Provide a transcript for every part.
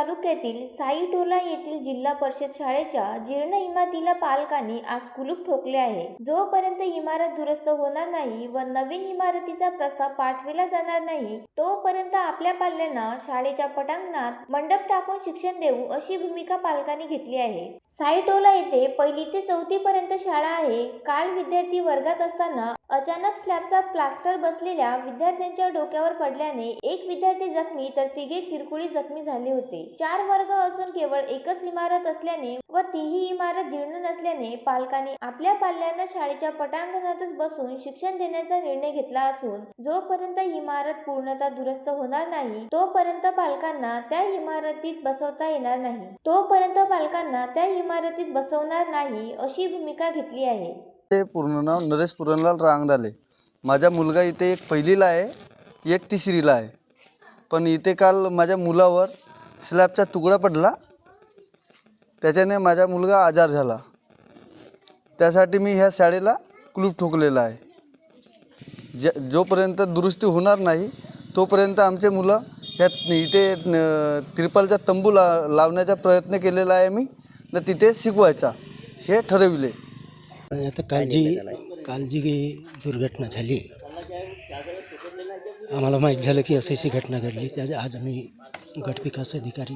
तालुक्यातील साईटोला येथील जिल्हा परिषद शाळेच्या जीर्ण इमारतीला पालकांनी आज कुलूप ठोकले आहे. जोपर्यंत इमारत दुरुस्त होणार नाही व नवीन इमारतीचा प्रस्ताव पाठविला जाणार नाही तोपर्यंत आपल्या पाल्यांना शाळेच्या पटांगणात मंडप टाकून शिक्षण देऊ अशी भूमिका पालकांनी घेतली आहे. साईटोला येथे पहिली ते चौथी पर्यंत शाळा आहे. काल विद्यार्थी वर्गात असताना अचानक स्लॅबचा प्लास्टर बसलेल्या विद्यार्थ्यांच्या डोक्यावर पडल्याने एक विद्यार्थी जखमी तर तिघे किरकोळी जखमी झाले होते. चार वर्ग असून केवळ एकच इमारत असल्याने व तीही इमारत जीर्ण नसल्याने पालकांनी आपल्या पाल्यांना शाळेच्या पटांगणातच बसून शिक्षण देण्याचा निर्णय घेतला असून जोपर्यंत इमारत पूर्णतः दुरुस्त होणार नाही तोपर्यंत पालकांना त्या इमारतीत बसवता येणार नाही. तोपर्यंत पालकांना त्या इमारतीत बसवणार नाही अशी भूमिका घेतली आहे. ते पूर्ण नाव नरेश पुरणलाल रांगडाले. माझा मुलगा इथे एक पहिलीला आहे एक तिसरीला आहे. पण इथे काल माझ्या मुलावर स्लॅबचा तुकडा पडला. त्याच्याने माझा मुलगा आजार झाला. त्यासाठी मी ह्या शाळेला क्लूप ठोकलेला आहे. ज जोपर्यंत दुरुस्ती होणार नाही तोपर्यंत आमचे मुलं ह्या इथे त्रिपालचा तंबू ला लावण्याचा प्रयत्न केलेला आहे मी. न तिथे शिकवायचा. हे ठरविले. आणि आता काल जी काल जी दुर्घटना झाली आम्हाला माहीत झालं की अशी अशी घटना घडली. त्या आज आम्ही गट विकास अधिकारी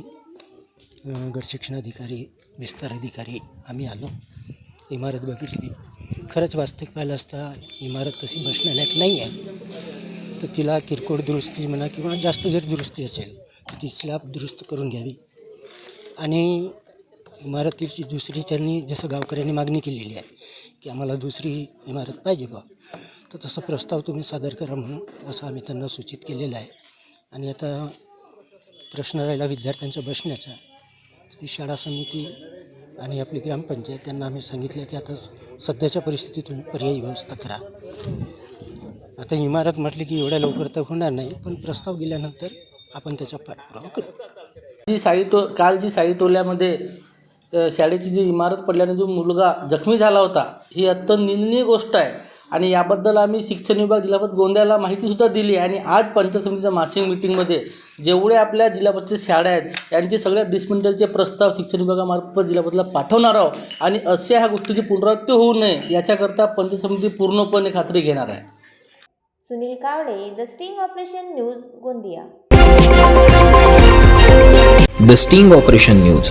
गट शिक्षण अधिकारी विस्तार अधिकारी आम्ही आलो. इमारत बघितली. खरंच वास्तविक पाहिलं असता इमारत तशी बसण्यालायक नाही आहे. तर तिला किरकोळ दुरुस्ती म्हणा किंवा जास्त जर दुरुस्ती असेल तर ती स्लॅब दुरुस्त करून घ्यावी. आणि इमारतीची दुसरी त्यांनी जसं गावकऱ्यांनी मागणी केलेली आहे की आम्हाला दुसरी इमारत पाहिजे बा तर तसा प्रस्ताव तुम्ही सादर करा म्हणून असं आम्ही त्यांना सूचित केलेलं आहे. आणि आता प्रश्न राहिला विद्यार्थ्यांच्या बसण्याचा. ती शाळा समिती आणि आपली ग्रामपंचायत त्यांना आम्ही सांगितलं की आता सध्याच्या परिस्थितीतून पर्यायी व्यवस्था करा. आता इमारत म्हटली की एवढ्या लवकर तर होणार नाही पण प्रस्ताव गेल्यानंतर आपण त्याचा पाठपुरावा करू. जी साई काल जी साई टोल्यामध्ये शाळेची जी इमारत पडल्याने जो मुलगा जखमी झाला होता ही अत्यंत निंदनीय गोष्ट आहे. आणि याबद्दल आम्ही शिक्षण विभाग जिल्हा परिषद गोंद्याला माहितीसुद्धा दिली आणि आज पंचायत समितीच्या मासिक मिटिंगमध्ये जेवढे आपल्या जिल्हा परिषद शाळा आहेत यांचे सगळ्या डिसमेंटलचे प्रस्ताव शिक्षण विभागामार्फत जिल्हा परिषदला पाठवणार आहोत. आणि अशा ह्या गोष्टीची पुनरावृत्ती होऊ नये याच्याकरता पंचायत समिती पूर्णपणे खात्री घेणार आहे. Sunil Kawade the sting operation news Gondia. The sting operation news